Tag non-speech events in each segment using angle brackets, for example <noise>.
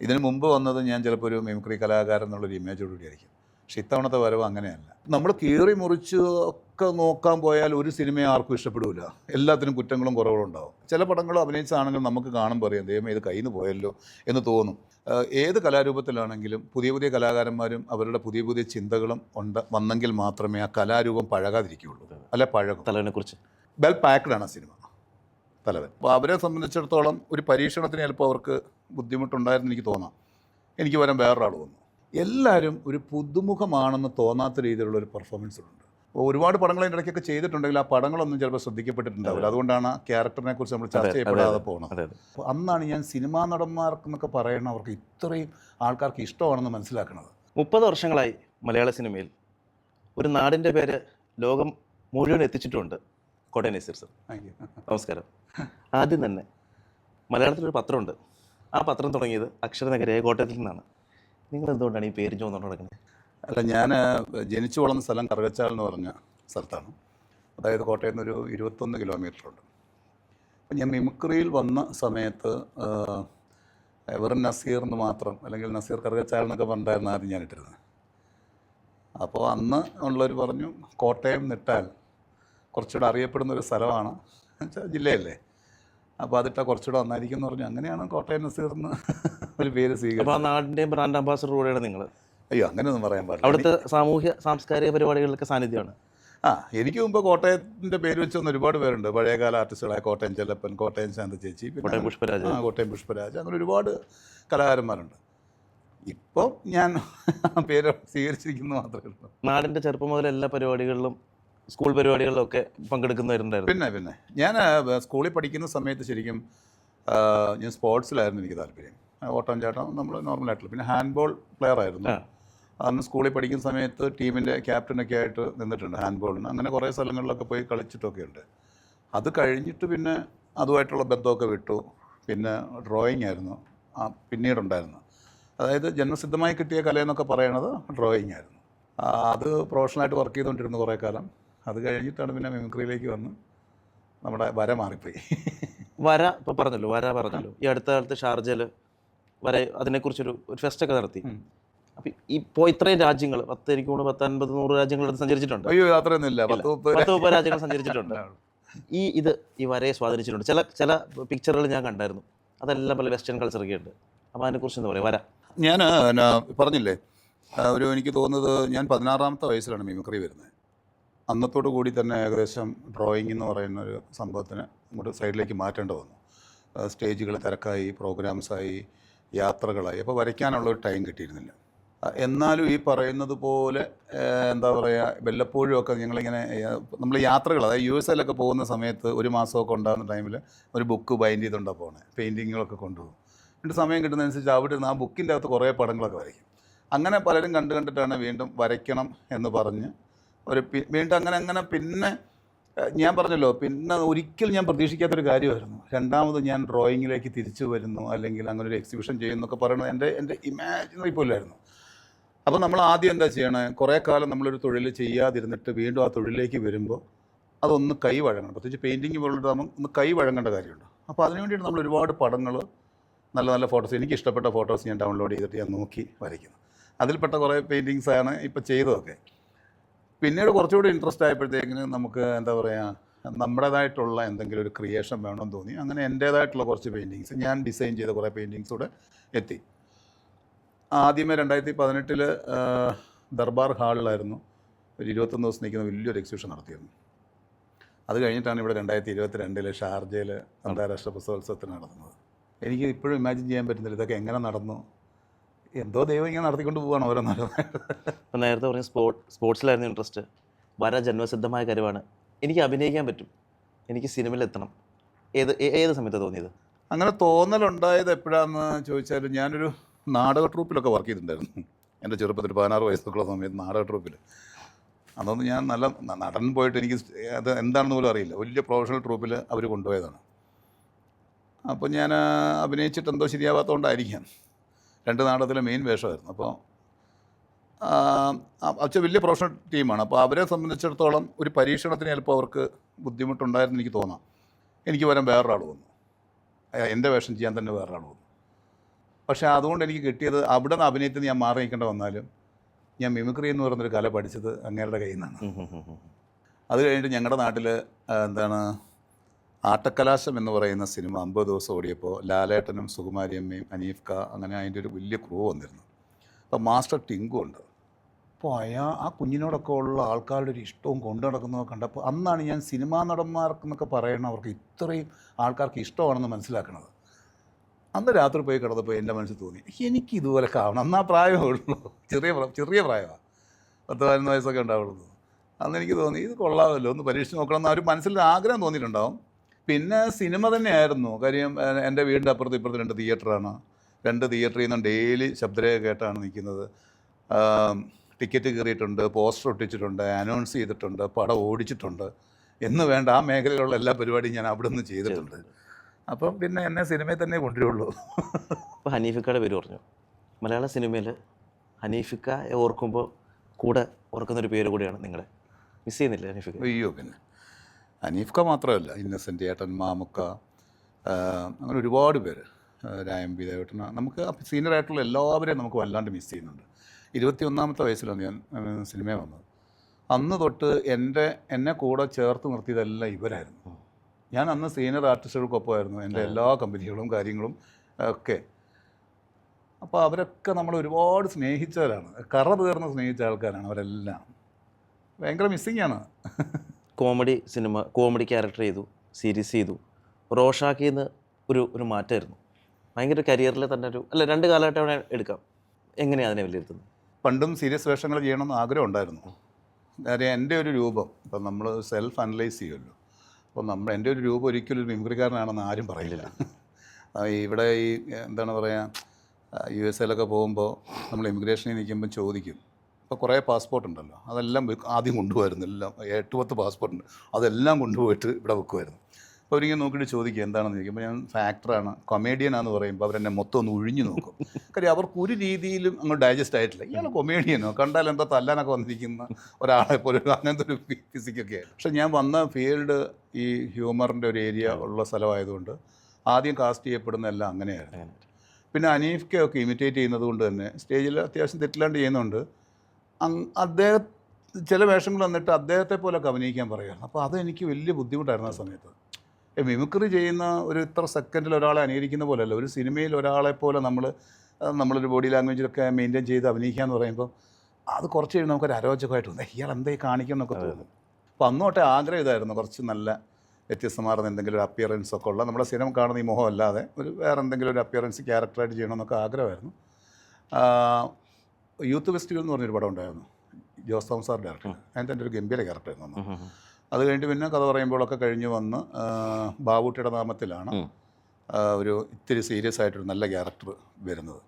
ഇതിന് മുമ്പ് വന്നത് ഞാൻ ചിലപ്പോൾ ഒരു മിമിക്രി കലാകാരൻ എന്നുള്ളൊരു ഇമേജോടുകൂടി ആയിരിക്കും. പക്ഷെ ഇത്തവണത്തെ വരവ് അങ്ങനെയല്ല. നമ്മൾ കീറി മുറിച്ച് ഒക്കെ നോക്കാൻ പോയാൽ ഒരു സിനിമയെ ആർക്കും ഇഷ്ടപ്പെടില്ല എല്ലാത്തിനും കുറ്റങ്ങളും കുറവുകളും ഉണ്ടാവും. ചില പടങ്ങൾ അഭിനയിച്ചാണെങ്കിൽ നമുക്ക് കാണുമ്പോൾ അറിയാം ദൈവം ഇത് കയ്യിൽ നിന്ന് പോയല്ലോ എന്ന് തോന്നും. ഏത് കലാരൂപത്തിലാണെങ്കിലും പുതിയ പുതിയ കലാകാരന്മാരും അവരുടെ പുതിയ പുതിയ ചിന്തകളും ഉണ്ട് വന്നെങ്കിൽ മാത്രമേ ആ കലാരൂപം പഴകാതിരിക്കുകയുള്ളൂ. അല്ല പഴകും. തലവിനെ കുറിച്ച് വെൽ പാക്ഡ് ആണ് സിനിമ. തലവൻ. അപ്പോൾ അവരെ സംബന്ധിച്ചിടത്തോളം ഒരു പരീക്ഷണത്തിന് ചിലപ്പോൾ അവർക്ക് ബുദ്ധിമുട്ടുണ്ടായിരുന്നു എനിക്ക് തോന്നാം. എനിക്ക് വരാൻ വേറൊരാൾ വന്നു. എല്ലാവരും ഒരു പുതുമുഖമാണെന്ന് തോന്നാത്ത രീതിയിലുള്ള ഒരു പെർഫോമൻസ് ഉണ്ട്. ഒരുപാട് പടങ്ങൾ അതിന്റെ ഇടയ്ക്കൊക്കെ ചെയ്തിട്ടുണ്ടെങ്കിൽ ആ പടങ്ങളൊന്നും ചിലപ്പോൾ ശ്രദ്ധിക്കപ്പെട്ടിട്ടുണ്ടാവില്ല. അതുകൊണ്ടാണ് ആ ക്യാരക്ടറിനെ കുറിച്ച് നമ്മൾ ചർച്ച ചെയ്യപ്പെടാതെ പോകുന്നത് അപ്പോൾ അന്നാണ് ഞാൻ സിനിമാ നടന്മാർക്കെന്നൊക്കെ പറയണ അവർക്ക് ഇത്രയും ആൾക്കാർക്ക് ഇഷ്ടമാണെന്ന് മനസ്സിലാക്കുന്നത് മുപ്പത് വർഷങ്ങളായി മലയാള സിനിമയിൽ ഒരു നാടിന്റെ പേര് ലോകം മുഴുവൻ എത്തിച്ചിട്ടുണ്ട്. കോട്ടയം നസീർ സർ. <laughs> നമസ്കാരം. ആദ്യം തന്നെ മലയാളത്തിലൊരു പത്രമുണ്ട്. ആ പത്രം തുടങ്ങിയത് അക്ഷരനഗരയായ കോട്ടയത്തിൽ നിന്നാണ്. നിങ്ങൾ എന്തുകൊണ്ടാണ് ഈ പേര് ചോദിച്ചുകൊണ്ട് നടക്കുന്നത് അല്ല ഞാൻ ജനിച്ചു വളർന്ന സ്ഥലം കറുകച്ചാൽ എന്ന് പറഞ്ഞ സ്ഥലത്താണ്. അതായത് കോട്ടയത്ത് നിന്നൊരു ഒരു ഇരുപത്തൊന്ന് കിലോമീറ്റർ ഉണ്ട് അപ്പം ഞാൻ മിമിക്രിയിൽ വന്ന സമയത്ത് വെറും നസീർ എന്ന് മാത്രം അല്ലെങ്കിൽ നസീർ കറുകച്ചാൽ എന്നൊക്കെ പറഞ്ഞിട്ടായിരുന്നു ആദ്യം ഞാനിട്ടിരുന്നത് അപ്പോൾ അന്ന് ഉള്ളവർ പറഞ്ഞു കോട്ടയം നിട്ടാൽ കുറച്ചുകൂടെ അറിയപ്പെടുന്ന ഒരു സ്ഥലമാണ്. എന്നുവെച്ചാൽ ജില്ലയല്ലേ? അപ്പോൾ അതിട്ടാ കുറച്ചുകൂടെ നന്നായിരിക്കും എന്ന് പറഞ്ഞു. അങ്ങനെയാണ് കോട്ടയം നസീർ ഒരു പേര് സ്വീകരിച്ചത്. ആ നാടിന്റെയും ബ്രാൻഡ് അംബാസഡർ കൂടെയാണ് നിങ്ങൾ അയ്യോ അങ്ങനെയൊന്നും പറയാൻ പാടില്ല. അവിടുത്തെ സാമൂഹ്യ സാംസ്കാരിക പരിപാടികളിലൊക്കെ സാന്നിധ്യമാണ്. ആ എനിക്ക് മുമ്പ് കോട്ടയത്തിന്റെ പേര് വെച്ച് വന്ന ഒരുപാട് പേരുണ്ട്. പഴയകാല ആർട്ടിസ്റ്റുകളായ കോട്ടയം ചെല്ലപ്പൻ കോട്ടയം ശാന്ത ചേച്ചി കോട്ടയം പുഷ്പരാജ്. ആ കോട്ടയം പുഷ്പരാജ് അങ്ങനെ ഒരുപാട് കലാകാരന്മാരുണ്ട്. ഇപ്പോൾ ഞാൻ പേര് സ്വീകരിച്ചിരിക്കുന്നു മാത്രമേ ഉള്ളൂ. നാടിന്റെ ചെറുപ്പം മുതൽ എല്ലാ പരിപാടികളിലും സ്കൂൾ പരിപാടികളിലൊക്കെ പങ്കെടുക്കുന്നവരുണ്ടായിരുന്നു. പിന്നെ പിന്നെ. ഞാൻ സ്കൂളിൽ പഠിക്കുന്ന സമയത്ത് ശരിക്കും ഞാൻ സ്പോർട്സിലായിരുന്നു എനിക്ക് താല്പര്യം. ഓട്ടം ചാട്ടം നമ്മൾ നോർമലായിട്ടുള്ള പിന്നെ ഹാൻഡ്ബോൾ പ്ലെയർ ആയിരുന്നു. അന്ന് സ്കൂളിൽ പഠിക്കുന്ന സമയത്ത് ടീമിന്റെ ക്യാപ്റ്റനൊക്കെ ആയിട്ട് നിന്നിട്ടുണ്ട് ഹാൻഡ്ബോളിന് അങ്ങനെ കുറേ സ്ഥലങ്ങളിലൊക്കെ പോയി കളിച്ചിട്ടൊക്കെ ഉണ്ട്. അത് കഴിഞ്ഞിട്ട് പിന്നെ അതുമായിട്ടുള്ള ബന്ധമൊക്കെ വിട്ടു. പിന്നെ ഡ്രോയിങ് ആയിരുന്നു. ആ പിന്നീടുണ്ടായിരുന്നു. അതായത് ജന്മസിദ്ധമായി കിട്ടിയ കലയെന്നൊക്കെ പറയണത് ഡ്രോയിങ് ആയിരുന്നു. അത് പ്രൊഫഷണലായിട്ട് വർക്ക് ചെയ്തുകൊണ്ടിരുന്നു കുറേ കാലം. അത് കഴിഞ്ഞിട്ടാണ് പിന്നെ മിമിക്രിയിലേക്ക് വന്ന് നമ്മുടെ വര മാറിപ്പോയി. വര ഇപ്പോൾ പറഞ്ഞല്ലോ വര പറഞ്ഞല്ലോ. ഈ അടുത്ത കാലത്ത് ഷാർജയിൽ വര അതിനെക്കുറിച്ചൊരു ഒരു ഫെസ്റ്റൊക്കെ നടത്തി. അപ്പം ഇപ്പോൾ ഇത്രയും രാജ്യങ്ങൾ പത്ത് എനിക്ക് കൂടെ പത്ത് അൻപത് നൂറ് രാജ്യങ്ങളടുത്ത് സഞ്ചരിച്ചിട്ടുണ്ട്. അയ്യോ അത്രയൊന്നുമില്ല പത്ത് മുപ്പത് രാജ്യങ്ങൾ സഞ്ചരിച്ചിട്ടുണ്ട്. <laughs> ഈ ഇത് ഈ വരയെ സ്വാധീനിച്ചിട്ടുണ്ട്. ചില ചില പിക്ചറുകൾ ഞാൻ കണ്ടായിരുന്നു. അതെല്ലാം പല വെസ്റ്റേൺ കൾച്ചറൊക്കെ ഉണ്ട്. അപ്പോൾ അതിനെക്കുറിച്ച് എന്താ പറയുക വര. ഞാൻ പറഞ്ഞില്ലേ ഒരു എനിക്ക് തോന്നുന്നത് ഞാൻ പതിനാറാമത്തെ വയസ്സിലാണ് മിമിക്രി വരുന്നത്. അന്നത്തോടു കൂടി തന്നെ ഏകദേശം ഡ്രോയിങ് എന്ന് പറയുന്ന ഒരു സംഭവത്തിന് ഇങ്ങോട്ട് സൈഡിലേക്ക് മാറ്റേണ്ടി വന്നു. സ്റ്റേജുകൾ തിരക്കായി പ്രോഗ്രാംസായി യാത്രകളായി. അപ്പോൾ വരയ്ക്കാനുള്ള ഒരു ടൈം കിട്ടിയിരുന്നില്ല. എന്നാലും ഈ പറയുന്നത് പോലെ എന്താ പറയുക വല്ലപ്പോഴും ഒക്കെ ഞങ്ങളിങ്ങനെ നമ്മൾ യാത്രകൾ അതായത് യു എസ് എല്ലൊക്കെ പോകുന്ന സമയത്ത് ഒരു മാസമൊക്കെ ഉണ്ടാകുന്ന ടൈമിൽ ഒരു ബുക്ക് ബൈൻഡ് ചെയ്തുകൊണ്ടാണ് പോകുന്നത് പെയിന്റിങ്ങുകളൊക്കെ കൊണ്ടുപോകും. എന്നിട്ട് സമയം കിട്ടുന്നതനുസരിച്ച് അവിടെ ആ ബുക്കിന്റെ അകത്ത് കുറേ പടങ്ങളൊക്കെ വരയ്ക്കും. അങ്ങനെ പലരും കണ്ടു കണ്ടിട്ടാണ് വീണ്ടും വരയ്ക്കണം എന്ന് പറഞ്ഞ് ഒരു വീണ്ടും അങ്ങനെ അങ്ങനെ പിന്നെ ഞാൻ പറഞ്ഞല്ലോ പിന്നെ ഒരിക്കലും ഞാൻ പ്രതീക്ഷിക്കാത്തൊരു കാര്യമായിരുന്നു. രണ്ടാമത് ഞാൻ ഡ്രോയിങ്ങിലേക്ക് തിരിച്ചു വരുന്നു അല്ലെങ്കിൽ അങ്ങനെ ഒരു എക്സിബിഷൻ ചെയ്യുന്നൊക്കെ പറയുന്നത് എന്റെ എന്റെ ഇമാജിനറി പോലായിരുന്നു. അപ്പോൾ നമ്മൾ ആദ്യം എന്താ ചെയ്യണേ? കുറേ കാലം നമ്മളൊരു തൊഴിൽ ചെയ്യാതിരുന്നിട്ട് വീണ്ടും ആ തൊഴിലിലേക്ക് വരുമ്പോൾ അതൊന്ന് കൈ വഴങ്ങണം. പ്രത്യേകിച്ച് പെയിന്റിങ് നമ്മൾ ഒന്ന് കൈ വഴങ്ങേണ്ട കാര്യമുണ്ട്. അപ്പോൾ അതിനു വേണ്ടിയിട്ട് നമ്മൾ ഒരുപാട് പടങ്ങൾ നല്ല നല്ല ഫോട്ടോസ് എനിക്ക് ഇഷ്ടപ്പെട്ട ഫോട്ടോസ് ഞാൻ ഡൗൺലോഡ് ചെയ്തിട്ട് ഞാൻ നോക്കി വരയ്ക്കുന്നു. അതിൽപ്പെട്ട കുറേ പെയിന്റിങ്സാണ് ഇപ്പോൾ ചെയ്തതൊക്കെ. പിന്നീട് കുറച്ചുകൂടി ഇൻട്രസ്റ്റ് ആയപ്പോഴത്തേക്കിന് നമുക്ക് എന്താ പറയുക നമ്മുടേതായിട്ടുള്ള എന്തെങ്കിലും ഒരു ക്രിയേഷൻ വേണമെന്ന് തോന്നി. അങ്ങനെ എന്റേതായിട്ടുള്ള കുറച്ച് പെയിന്റിങ്സ് ഞാൻ ഡിസൈൻ ചെയ്ത കുറേ പെയിന്റിങ്സ് കൂടെ എത്തി. ആദ്യമേ രണ്ടായിരത്തി പതിനെട്ടിൽ ദർബാർ ഹാളിലായിരുന്നു ഒരു ഇരുപത്തൊന്ന് ദിവസം നിൽക്കുന്ന വലിയൊരു എക്സിബിഷൻ നടത്തിയിരുന്നു. അത് കഴിഞ്ഞിട്ടാണ് ഇവിടെ രണ്ടായിരത്തി ഇരുപത്തി രണ്ടിൽ ഷാർജയിൽ അന്താരാഷ്ട്ര പുസ്തകോത്സവത്തിന് നടന്നത്. എനിക്ക് ഇപ്പോഴും ഇമാജിൻ ചെയ്യാൻ പറ്റുന്നില്ല ഇതൊക്കെ എങ്ങനെ നടന്നു എന്തോ ദൈവം ഇങ്ങനെ നടത്തിക്കൊണ്ട് പോവാണ് ഓരോന്നോരോ ഇപ്പം നേരത്തെ പറഞ്ഞ സ്പോർട് സ്പോർട്സിലായിരുന്നു ഇൻട്രസ്റ്റ് വര ജന്മസിദ്ധമായ കാര്യമാണ് എനിക്ക് അഭിനയിക്കാൻ പറ്റും. എനിക്ക് സിനിമയിൽ എത്തണം. ഏത് ഏത് സമയത്താണ് തോന്നിയത്? അങ്ങനെ തോന്നലുണ്ടായത് എപ്പോഴാന്ന് ചോദിച്ചാൽ ഞാനൊരു നാടക ട്രൂപ്പിലൊക്കെ വർക്ക് ചെയ്തിട്ടുണ്ടായിരുന്നു. എന്റെ ചെറുപ്പത്തിൽ പതിനാറ് വയസ്സൊക്കെയുള്ള സമയത്ത് നാടക ട്രൂപ്പിൽ അതൊന്നും ഞാൻ നല്ല നടൻ പോയിട്ട് എനിക്ക് അത് എന്താണെന്ന് പോലും അറിയില്ല. വലിയ പ്രൊഫഷണൽ ട്രൂപ്പിൽ അവർ കൊണ്ടുപോയതാണ്. അപ്പോൾ ഞാൻ അഭിനയിച്ചിട്ട് എന്തോ ശരിയാവാത്തതുകൊണ്ടായിരിക്കാം രണ്ട് നാടകത്തിലെ മെയിൻ വേഷമായിരുന്നു. അപ്പോൾ അച്ഛൻ വലിയ പ്രൊഫഷണൽ ടീമാണ് അപ്പോൾ അവരെ സംബന്ധിച്ചിടത്തോളം ഒരു പരീക്ഷണത്തിന് ചിലപ്പോൾ അവർക്ക് ബുദ്ധിമുട്ടുണ്ടായിരുന്നു എനിക്ക് തോന്നാം. എനിക്ക് വരാൻ വേറൊരാൾ വന്നു. എന്റെ വേഷം ചെയ്യാൻ തന്നെ വേറൊരാൾ വന്നു. പക്ഷേ അതുകൊണ്ട് എനിക്ക് കിട്ടിയത് അവിടെ നിന്ന് അഭിനയത്തിൽ ഞാൻ മാറി നിൽക്കേണ്ട വന്നാലും ഞാൻ മിമിക്രി എന്ന് പറയുന്നൊരു കല പഠിച്ചത് അങ്ങേരുടെ കയ്യിൽ നിന്നാണ്. അത് കഴിഞ്ഞിട്ട് ഞങ്ങളുടെ നാട്ടിൽ എന്താണ് ആട്ടക്കലാശം എന്ന് പറയുന്ന സിനിമ അമ്പത് ദിവസം ഓടിയപ്പോൾ ലാലേട്ടനും സുകുമാരിയമ്മയും അനീഫ് ക അങ്ങനെ അതിന്റെ ഒരു വലിയ ക്രൂ വന്നിരുന്നു. അപ്പോൾ മാസ്റ്റർ ടിങ്കും ഉണ്ട്. അപ്പോൾ അയാ ആ കുഞ്ഞിനോടൊക്കെ ഉള്ള ആൾക്കാരുടെ ഒരു ഇഷ്ടവും കൊണ്ടു നടക്കുന്നതൊക്കെ കണ്ടപ്പോൾ അന്നാണ് ഞാൻ സിനിമാ നടന്മാർക്കെന്നൊക്കെ പറയണവർക്ക് ഇത്രയും ആൾക്കാർക്ക് ഇഷ്ടമാണെന്ന് മനസ്സിലാക്കണത്. അന്ന് രാത്രി പോയി കിടന്നപ്പോൾ എന്റെ മനസ്സിൽ തോന്നി എനിക്ക് ഇതുപോലെ കാണണം. അന്നാ പ്രായമേ ഉള്ളൂ. ചെറിയ ചെറിയ പ്രായമാണ് പത്ത് പതിനൊന്ന് വയസ്സൊക്കെ ഉണ്ടാവുള്ളൂ. അന്ന് എനിക്ക് തോന്നി ഇത് കൊള്ളാമല്ലോ. ഒന്ന് പരീക്ഷിച്ച് നോക്കണം. എന്ന് ഒരു മനസ്സിൽ ആഗ്രഹം തോന്നിയിട്ടുണ്ടാവും. പിന്നെ സിനിമ തന്നെയായിരുന്നു. കാര്യം എന്റെ വീടിന്റെ അപ്പുറത്ത് ഇപ്പുറത്ത് രണ്ട് തിയേറ്ററാണ്. രണ്ട് തിയേറ്ററിൽ നിന്നും ഡെയിലി ശബ്ദരേഖ കേട്ടാണ് നിൽക്കുന്നത് ടിക്കറ്റ് കയറിയിട്ടുണ്ട് പോസ്റ്റർ ഒട്ടിച്ചിട്ടുണ്ട് അനൗൺസ് ചെയ്തിട്ടുണ്ട് പടം ഓടിച്ചിട്ടുണ്ട്. എന്ന് വേണ്ട ആ മേഖലയിലുള്ള എല്ലാ പരിപാടിയും ഞാൻ അവിടെ നിന്ന് ചെയ്തിട്ടുണ്ട്. അപ്പം പിന്നെ എന്നെ സിനിമയിൽ തന്നെ കൊണ്ടുവരുള്ളൂ. അപ്പോൾ ഹനീഫിക്കയുടെ പേര് പറഞ്ഞു. മലയാള സിനിമയിൽ ഹനീഫിക്ക ഓർക്കുമ്പോൾ കൂടെ ഓർക്കുന്ന ഒരു പേര് കൂടിയാണ് നിങ്ങളെ. മിസ് ചെയ്യുന്നില്ല ഹനീഫിക്ക? അയ്യോ പിന്നെ. അനീഫ്ക മാത്രമല്ല ഇന്നസെന്റ് ഏട്ടൻ മാമുക്ക അങ്ങനെ ഒരുപാട് പേര് രായം രായമ്പി ദേവേട്ടന നമുക്ക് സീനിയർ ആയിട്ടുള്ള എല്ലാവരെയും നമുക്ക് വല്ലാണ്ട് മിസ് ചെയ്യുന്നുണ്ട്. ഇരുപത്തി ഒന്നാമത്തെ വയസ്സിലാണ് ഞാൻ സിനിമ വന്നത്. അന്ന് തൊട്ട് എന്റെ എന്നെ കൂടെ ചേർത്ത് നിർത്തിയതെല്ലാം ഇവരായിരുന്നു. ഞാൻ അന്ന് സീനിയർ ആർട്ടിസ്റ്റുകൾക്കൊപ്പമായിരുന്നു എന്റെ എല്ലാ കമ്പനികളും കാര്യങ്ങളും ഒക്കെ. അപ്പോൾ അവരൊക്കെ നമ്മൾ ഒരുപാട് സ്നേഹിച്ചവരാണ്. കറ തീർന്ന് സ്നേഹിച്ച ആൾക്കാരാണ് അവരെല്ലാം. ഭയങ്കര മിസ്സിങ് ആണ്. കോമഡി സിനിമ കോമഡി ക്യാരക്ടർ ചെയ്തു സീരീസ് ചെയ്തു. റോഷാക്കിൽ നിന്ന് ഒരു ഒരു മാറ്റമായിരുന്നു. ഭയങ്കര കരിയറിൽ തന്നെ ഒരു അല്ല രണ്ട് കാലഘട്ടം അവിടെ എടുക്കാം. എങ്ങനെയാണ് അതിനെ വിലയിരുത്തുന്നത്? പണ്ടും സീരിയസ് വേഷങ്ങൾ ചെയ്യണമെന്ന് ആഗ്രഹം ഉണ്ടായിരുന്നു. കാര്യം എന്റെ ഒരു രൂപം ഇപ്പം നമ്മൾ സെൽഫ് അനലൈസ് ചെയ്യുമല്ലോ. അപ്പോൾ നമ്മൾ എന്റെ ഒരു രൂപം ഒരിക്കലും ഒരു മിമിക്രിക്കാരനാണെന്ന് ആരും പറയില്ല. ഇവിടെ ഈ എന്താണ് പറയുക യു എസ് എയിലൊക്കെ പോകുമ്പോൾ നമ്മൾ ഇമിഗ്രേഷനിൽ നിൽക്കുമ്പോൾ ചോദിക്കും ഇപ്പോൾ കുറേ പാസ്പോർട്ട് ഉണ്ടല്ലോ അതെല്ലാം ആദ്യം കൊണ്ടുപോയിരുന്നു എല്ലാം എട്ട് പത്ത് പാസ്പോർട്ട് ഉണ്ട് അതെല്ലാം കൊണ്ടുപോയിട്ട് ഇവിടെ വെക്കുമായിരുന്നു അപ്പോൾ അവരിങ്ങനെ നോക്കിയിട്ട് ചോദിക്കുക എന്താണെന്ന് ചോദിക്കുമ്പോൾ ഞാൻ ഫാക്ടറാണ് കൊമേഡിയനാന്ന് പറയുമ്പോൾ അവരെന്നെ മൊത്തം ഒന്ന് ഒഴിഞ്ഞു നോക്കും. കാര്യം അവർക്ക് ഒരു രീതിയിലും അങ്ങ് ഡൈജസ്റ്റ് ആയിട്ടില്ല. ഇയാൾ കൊമേഡിയനോ കണ്ടാൽ എന്താ തല്ലാനൊക്കെ വന്നിരിക്കുന്ന ഒരാളെ പോലെ അങ്ങനത്തെ ഒരു ഫിസിക്കൊക്കെ പക്ഷെ ഞാൻ വന്ന ഫീൽഡ് ഈ ഹ്യൂമറിന്റെ ഒരു ഏരിയ ഉള്ള സ്ഥലമായതുകൊണ്ട് ആദ്യം കാസ്റ്റ് ചെയ്യപ്പെടുന്ന എല്ലാം അങ്ങനെയായിരുന്നു. പിന്നെ അനീഫ്ക്കൊക്കെ ഇമിറ്റേറ്റ് ചെയ്യുന്നത് കൊണ്ട് തന്നെ സ്റ്റേജിൽ അത്യാവശ്യം തെറ്റില്ലാണ്ട് ചെയ്യുന്നുണ്ട്. അദ്ദേഹം ചില വേഷങ്ങൾ വന്നിട്ട് അദ്ദേഹത്തെ പോലൊക്കെ അഭിനയിക്കാൻ പറയുക അപ്പോൾ അതെനിക്ക് വലിയ ബുദ്ധിമുട്ടായിരുന്നു ആ സമയത്ത്. മിമിക്രി ചെയ്യുന്ന ഒരു ഇത്ര സെക്കൻഡിൽ ഒരാളെ അനുകരിക്കുന്ന പോലെയല്ല. ഒരു സിനിമയിൽ ഒരാളെ പോലെ നമ്മൾ നമ്മളൊരു ബോഡി ലാംഗ്വേജിലൊക്കെ മെയിന്റെയിൻ ചെയ്ത് അഭിനയിക്കുക എന്ന് പറയുമ്പോൾ അത് കുറച്ച് കഴിയുമ്പോൾ നമുക്കൊരു അരോചകമായിട്ട് തോന്നുന്നു ഇയാൾ എന്തേ കാണിക്കണം എന്നൊക്കെ തോന്നും. അപ്പോൾ അന്നോട്ടെ ആഗ്രഹം ഇതായിരുന്നു. കുറച്ച് നല്ല വ്യത്യസ്തമാർന്ന എന്തെങ്കിലും ഒരു അപ്പിയറൻസ് ഒക്കെ ഉള്ള നമ്മുടെ സിനിമ കാണുന്ന ഈ മുഖം അല്ലാതെ ഒരു വേറെ എന്തെങ്കിലും ഒരു അപ്പിയറൻസ് ക്യാരക്ടറായിട്ട് ചെയ്യണമെന്നൊക്കെ ആഗ്രഹമായിരുന്നു. യൂത്ത് ഫെസ്റ്റിവൽ എന്ന് പറഞ്ഞൊരു പടം ഉണ്ടായിരുന്നു. ജോസ് തോമസ് സാർ ഡയറക്ടർ അതിന്റെ എന്റെ ഒരു ഗംഭീര ഉം. അത് കഴിഞ്ഞിട്ട് പിന്നെ കഥ പറയുമ്പോഴൊക്കെ കഴിഞ്ഞ് വന്ന് ബാബൂട്ടിയുടെ നാമത്തിലാണ് ഒരു ഇത്തിരി സീരിയസ് ആയിട്ടൊരു നല്ല ക്യാരക്ടർ വരുന്നത്.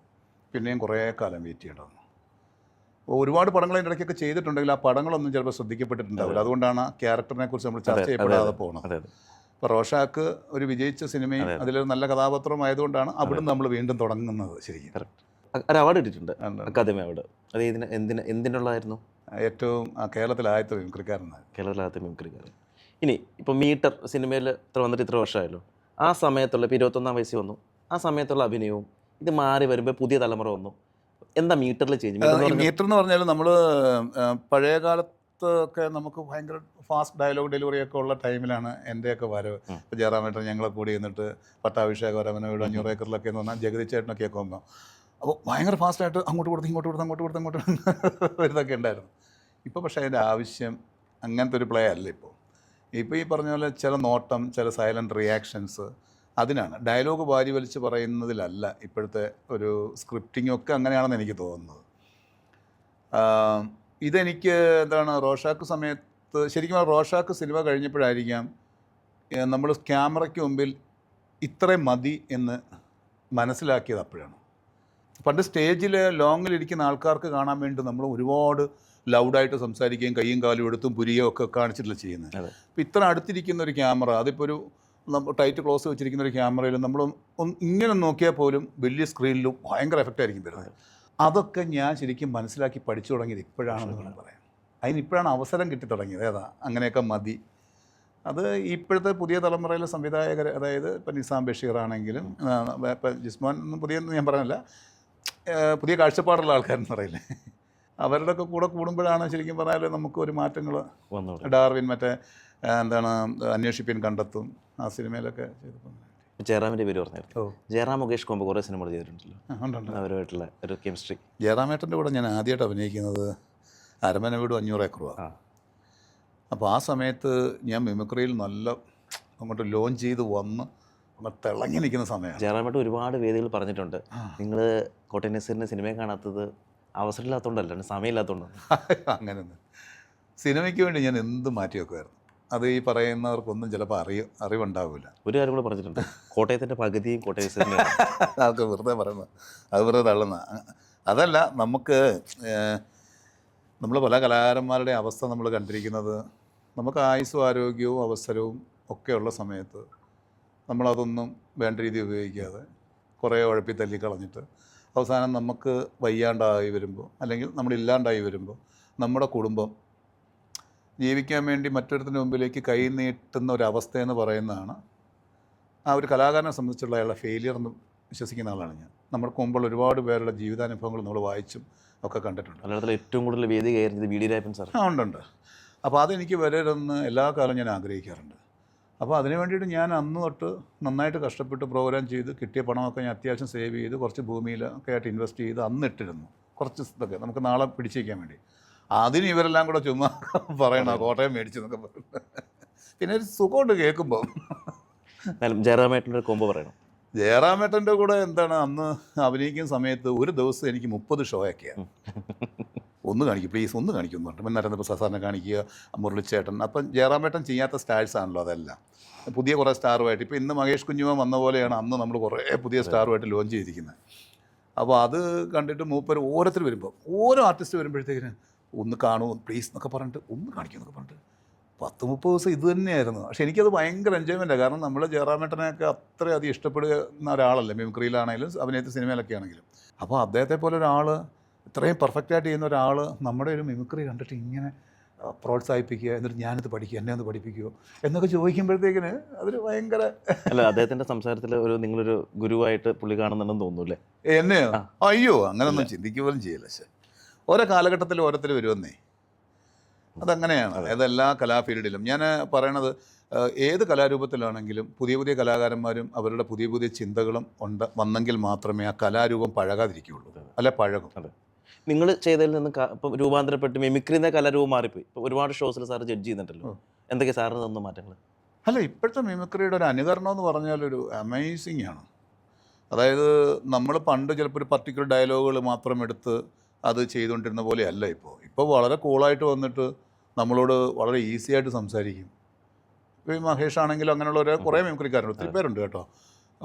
പിന്നെയും കുറേ കാലം വെയിറ്റ് ചെയ്യേണ്ടി വന്നു അപ്പോൾ ഒരുപാട് പടങ്ങൾ അതിന്റെ ഇടയ്ക്കൊക്കെ ചെയ്തിട്ടുണ്ടെങ്കിൽ ആ പടങ്ങളൊന്നും ചിലപ്പോൾ ശ്രദ്ധിക്കപ്പെട്ടിട്ടുണ്ടാവില്ല. അതുകൊണ്ടാണ് ആ ക്യാരക്ടറിനെ കുറിച്ച് നമ്മൾ ചർച്ച ചെയ്യപ്പെടാതെ പോകുന്നത് ഇപ്പോൾ റോഷാക്ക് ഒരു വിജയിച്ച സിനിമയും അതിലൊരു നല്ല കഥാപാത്രം ആയതുകൊണ്ടാണ് അവിടുന്ന് നമ്മൾ വീണ്ടും തുടങ്ങുന്നത് ശരിക്കും. കറക്റ്റ് ഒരു അവാർഡ് കിട്ടിയിട്ടുണ്ട്. അക്കാദമി അവാർഡ് അത് ഇതിന് എന്തിന് എന്തിനുള്ളതായിരുന്നു? ഏറ്റവും കേരളത്തിൽ കേരളത്തിലായത്തെ മിമിക്രിക്കാരനാണ് കേരളത്തിലകത്ത് മിമിക്രിക്കാരൻ. ഇനി ഇപ്പോൾ മീറ്റർ സിനിമയിൽ ഇത്ര വന്നിട്ട് ഇത്ര വർഷമായല്ലോ. ആ സമയത്തുള്ള ഇപ്പോൾ ഇരുപത്തൊന്നാം വയസ്സിൽ വന്നു. ആ സമയത്തുള്ള അഭിനയവും ഇത് മാറി വരുമ്പോൾ പുതിയ തലമുറ വന്നു. എന്താ മീറ്ററിൽ ചേഞ്ച് മീറ്റർ എന്ന് പറഞ്ഞാൽ നമ്മൾ പഴയ കാലത്തൊക്കെ നമുക്ക് ഭയങ്കര ഫാസ്റ്റ് ഡയലോഗ് ഡെലിവറി ഒക്കെ ഉള്ള ടൈമിലാണ് എന്റെയൊക്കെ വരവ്. ജയറാമേട്ടൻ ഞങ്ങളെ കൂടി എന്നിട്ട് പട്ടാഭിഷേകം രമന വീട് അഞ്ഞൂറ് ഏക്കറിലൊക്കെ എന്ന് പറഞ്ഞാൽ ജഗതി ചേട്ടനൊക്കെ ഒക്കെ വന്നു. അപ്പോൾ ഭയങ്കര ഫാസ്റ്റായിട്ട് അങ്ങോട്ട് കൊടുത്ത് ഇങ്ങോട്ട് കൊടുത്ത് അങ്ങോട്ട് കൊടുത്ത് അങ്ങോട്ട് ഇതൊക്കെ ഉണ്ടായിരുന്നു. ഇപ്പോൾ പക്ഷേ അതിന്റെ ആവശ്യം അങ്ങനത്തെ ഒരു പ്ലേ അല്ല ഇപ്പോൾ. ഇപ്പോൾ ഈ പറഞ്ഞ പോലെ ചില നോട്ടം ചില സൈലന്റ് റിയാക്ഷൻസ് അതിനാണ്. ഡയലോഗ് വാരി വലിച്ച് പറയുന്നതിലല്ല ഇപ്പോഴത്തെ ഒരു സ്ക്രിപ്റ്റിംഗ് ഒക്കെ അങ്ങനെയാണെന്ന് എനിക്ക് തോന്നുന്നത്. ഇതെനിക്ക് എന്താണ് റോഷാക്ക് സമയത്ത് ശരിക്കും റോഷാക്ക് സിനിമ കഴിഞ്ഞപ്പോഴായിരിക്കാം നമ്മൾ ക്യാമറയ്ക്ക് മുമ്പിൽ ഇത്രയും മതി എന്ന് മനസ്സിലാക്കിയത് അപ്പോഴാണ്. പണ്ട് സ്റ്റേജിൽ ലോങ്ങിലിരിക്കുന്ന ആൾക്കാർക്ക് കാണാൻ വേണ്ടി നമ്മൾ ഒരുപാട് ലൗഡായിട്ട് സംസാരിക്കുകയും കൈയും കാലും എടുത്തും പുരിയോ ഒക്കെ കാണിച്ചിട്ടില്ല ചെയ്യുന്നത്. അപ്പോൾ ഇത്ര അടുത്തിരിക്കുന്ന ഒരു ക്യാമറ അതിപ്പോൾ ഒരു ടൈറ്റ് ക്ലോസ് വെച്ചിരിക്കുന്ന ഒരു ക്യാമറയിൽ നമ്മൾ ഇങ്ങനെ നോക്കിയാൽ പോലും വലിയ സ്ക്രീനിലും ഭയങ്കര എഫക്റ്റ് ആയിരിക്കും വരുന്നത് അതൊക്കെ ഞാൻ ശരിക്കും മനസ്സിലാക്കി പഠിച്ചു തുടങ്ങിയത് ഇപ്പോഴാണെന്ന് പറയാം അതിന് ഇപ്പോഴാണ് അവസരം കിട്ടി തുടങ്ങിയത്. ഏതാ? അങ്ങനെയൊക്കെ മതി. അത് ഇപ്പോഴത്തെ പുതിയ തലമുറയിലെ സംവിധായകർ അതായത് ഇപ്പം നിസാം ബഷീർ ആണെങ്കിലും ഇപ്പം ജിസ്മോൻ ഒന്നും പുതിയ ഞാൻ പറഞ്ഞല്ല പുതിയ കാഴ്ചപ്പാടുള്ള ആൾക്കാരെന്ന് പറയില്ലേ? അവരുടെ ഒക്കെ കൂടെ കൂടുമ്പോഴാണ് ശരിക്കും പറഞ്ഞാൽ നമുക്ക് ഒരു മാറ്റങ്ങൾ ഡാർവിൻ മറ്റേ എന്താണ് അന്വേഷിപ്പിൻ കണ്ടെത്തും. ആ സിനിമയിലൊക്കെ ചെയ്തിട്ടുണ്ട് ജയറാമിന്റെ പേര് പറഞ്ഞായിരുന്നു. ഓ. ജയറാം മുകേഷ് കോമ്പ് കുറേ സിനിമകൾ ചെയ്തിട്ടുണ്ടല്ലോ. അവരുമായിട്ടുള്ള ഒരു കെമിസ്ട്രി. ജയറാമേട്ടന്റെ കൂടെ ഞാൻ ആദ്യമായിട്ട് അഭിനയിക്കുന്നത്. അരമന വീടും അഞ്ഞൂറ് ഏക്കർ ആ. അപ്പോൾ ആ സമയത്ത് ഞാൻ മിമിക്രിയിൽ നല്ല അങ്ങോട്ട് ലോഞ്ച് ചെയ്ത് വന്ന് തിളങ്ങി നിൽക്കുന്ന സമയം ജയറാമായിട്ട് ഒരുപാട് വേദികൾ പറഞ്ഞിട്ടുണ്ട്. നിങ്ങൾ കോട്ടയം നസീറിന്റെ സിനിമയെ കാണാത്തത് അവസരമില്ലാത്തതുകൊണ്ടല്ല സമയമില്ലാത്തതുകൊണ്ട് <laughs> അങ്ങനെ സിനിമയ്ക്ക് വേണ്ടി ഞാൻ എന്ത് മാറ്റി വെക്കുമായിരുന്നു അത് ഈ പറയുന്നവർക്കൊന്നും ചിലപ്പോൾ അറിയ അറിവുണ്ടാവില്ല ഒരു കാര്യം കൂടെ പറഞ്ഞിട്ടുണ്ട്. കോട്ടയത്തിന്റെ പകുതിയും കോട്ടയം <laughs> അതൊക്കെ വെറുതെ പറയുന്നത് അത് വെറുതെ തള്ളുന്ന. അതല്ല നമുക്ക് നമ്മൾ പല കലാകാരന്മാരുടെ അവസ്ഥ നമ്മൾ കണ്ടിരിക്കുന്നത്. നമുക്ക് ആയുസ്സും ആരോഗ്യവും അവസരവും ഒക്കെയുള്ള സമയത്ത് നമ്മളതൊന്നും വേണ്ട രീതി ഉപയോഗിക്കാതെ കുറേ ഉഴപ്പി തല്ലിക്കളഞ്ഞിട്ട് അവസാനം നമുക്ക് വയ്യാണ്ടായി വരുമ്പോൾ അല്ലെങ്കിൽ നമ്മളില്ലാണ്ടായി വരുമ്പോൾ നമ്മുടെ കുടുംബം ജീവിക്കാൻ വേണ്ടി മറ്റൊരുത്തിന്റെ മുമ്പിലേക്ക് കൈ നീട്ടുന്ന ഒരു അവസ്ഥയെന്ന് പറയുന്നതാണ് ആ ഒരു കലാകാരനെ സംബന്ധിച്ചുള്ള അയാളുടെ ഫെയിലിയർ എന്ന് വിശ്വസിക്കുന്ന ആളാണ് ഞാൻ. നമ്മുടെ മുമ്പുള്ള ഒരുപാട് പേരുടെ ജീവിതാനുഭവങ്ങൾ നമ്മൾ വായിച്ചും ഒക്കെ കണ്ടിട്ടുണ്ട്. മലയാളത്തിലെ ഏറ്റവും കൂടുതൽ വേദി കയറിയത് വീഡിയോ സാർ ആ ഉണ്ട് അപ്പോൾ അതെനിക്ക് വരരുതെന്ന് എല്ലാ കാലം ഞാൻ ആഗ്രഹിക്കാറുണ്ട്. അപ്പോൾ അതിന് വേണ്ടിയിട്ട് ഞാൻ അന്ന് തൊട്ട് നന്നായിട്ട് കഷ്ടപ്പെട്ട് പ്രോഗ്രാം ചെയ്ത് കിട്ടിയ പണമൊക്കെ ഞാൻ അത്യാവശ്യം സേവ് ചെയ്ത് കുറച്ച് ഭൂമിയിലൊക്കെ ആയിട്ട് ഇൻവെസ്റ്റ് ചെയ്ത് അന്ന് ഇട്ടിരുന്നു. കുറച്ച് ഇതൊക്കെ നമുക്ക് നാളെ പിടിച്ചേക്കാൻ വേണ്ടി. അതിന് ഇവരെല്ലാം കൂടെ ചുമ്മാ പറയണ കോട്ടയം മേടിച്ചു എന്നൊക്കെ പിന്നെ ഒരു സുഖമുണ്ട് കേൾക്കുമ്പോൾ ജയറാമേട്ടന്റെ കോമ്പ് പറയണം. ജയറാമേട്ടന്റെ കൂടെ എന്താണ്? അന്ന് അഭിനയിക്കുന്ന സമയത്ത് ഒരു ദിവസം എനിക്ക് മുപ്പത് ഷോയൊക്കെയാണ് ഒന്ന് കാണിക്കും പ്ലീസ് ഒന്ന് കാണിക്കും എന്ന് പറഞ്ഞു. നരേന്ദ്രപ്രസാദ് സാറിനെ കാണിക്കുക മുരളിച്ചേട്ടൻ. അപ്പം ജയറാമേട്ടൻ ചെയ്യാത്ത സ്റ്റാർസ് ആണല്ലോ അതെല്ലാം. പുതിയ കുറേ സ്റ്റാറുമായിട്ട് ഇപ്പോൾ ഇന്ന് മഹേഷ് കുഞ്ഞുമ വന്ന പോലെയാണ് അന്ന് നമ്മൾ കുറേ പുതിയ സ്റ്റാറുമായിട്ട് ലോഞ്ച് ചെയ്തിരിക്കുന്നത് അപ്പോൾ അത് കണ്ടിട്ട് മൂപ്പർ ഓരോരുത്തർ വരുമ്പോൾ ഓരോ ആർട്ടിസ്റ്റ് വരുമ്പോഴത്തേക്കിന് ഒന്ന് കാണൂ പ്ലീസ് എന്നൊക്കെ പറഞ്ഞിട്ട് ഒന്ന് കാണിക്കും എന്നൊക്കെ പറഞ്ഞിട്ട്. പത്ത് മുപ്പത് ദിവസം ഇത് തന്നെയായിരുന്നു. പക്ഷേ എനിക്കത് ഭയങ്കര എൻജോയ്മെന്റാണ് കാരണം നമ്മൾ ജയറാമേട്ടനെയൊക്കെ അത്രയധികം ഇഷ്ടപ്പെടുന്ന ഒരാളല്ലേ മിമിക്രിയിലാണെങ്കിലും അഭിനയത്തിൽ സിനിമയിലൊക്കെ ആണെങ്കിലും. അപ്പോൾ അദ്ദേഹത്തെ പോലെ ഒരാൾ ഇത്രയും പെർഫെക്റ്റായിട്ട് ചെയ്യുന്ന ഒരാൾ നമ്മുടെ ഒരു മിമിക്രി കണ്ടിട്ട് ഇങ്ങനെ പ്രോത്സാഹിപ്പിക്കുക എന്നിട്ട് ഞാനിത് പഠിക്കുക എന്നെ ഒന്ന് പഠിപ്പിക്കുമോ എന്നൊക്കെ ചോദിക്കുമ്പോഴത്തേക്കിന് അതൊരു ഭയങ്കര അല്ല അദ്ദേഹത്തിന്റെ സംസാരത്തിൽ ഒരു നിങ്ങളൊരു ഗുരുവായിട്ട് പുള്ളി കാണുന്നുണ്ടെന്ന് തോന്നുന്നുല്ലേ എന്നെയോ? അയ്യോ അങ്ങനൊന്നും ചിന്തിക്കുക പോലും ചെയ്യില്ല പക്ഷേ ഓരോ കാലഘട്ടത്തിൽ ഓരോരുത്തർ വരുമെന്നേ അതങ്ങനെയാണ്. അതായത് എല്ലാ കലാഫീൽഡിലും ഞാൻ പറയണത് ഏത് കലാരൂപത്തിലാണെങ്കിലും പുതിയ പുതിയ കലാകാരന്മാരും അവരുടെ പുതിയ പുതിയ ചിന്തകളും ഉണ്ട് വന്നെങ്കിൽ മാത്രമേ ആ കലാരൂപം പഴകാതിരിക്കുകയുള്ളൂ. അല്ല പഴകും. നിങ്ങൾ ചെയ്തതിൽ നിന്ന് ഇപ്പം രൂപാന്തരപ്പെട്ട് എന്ന കലാരൂപം മാറിപ്പോയി. ഇപ്പം ഒരുപാട് ഷോസിൽ സാർ ജഡ്ജ് ചെയ്യുന്നുണ്ടല്ലോ എന്തൊക്കെ സാറിന് തന്ന മാറ്റങ്ങൾ അല്ല ഇപ്പോഴത്തെ മിമിക്രിയുടെ ഒരു അനുകരണം എന്ന് പറഞ്ഞാൽ ഒരു അമേസിംഗ് ആണ്. അതായത് നമ്മൾ പണ്ട് ചിലപ്പോൾ ഒരു പർട്ടിക്കുലർ ഡയലോഗുകൾ മാത്രം എടുത്ത് അത് ചെയ്തുകൊണ്ടിരുന്ന പോലെയല്ല ഇപ്പോൾ ഇപ്പോൾ വളരെ കൂളായിട്ട് വന്നിട്ട് നമ്മളോട് വളരെ ഈസി ആയിട്ട് സംസാരിക്കും. ഇപ്പോൾ ഈ മഹേഷ് ആണെങ്കിലും അങ്ങനെയുള്ള ഒരു കുറേ മിമിക്രിക്കാരുണ്ട് ഒത്തിരി പേരുണ്ട് കേട്ടോ.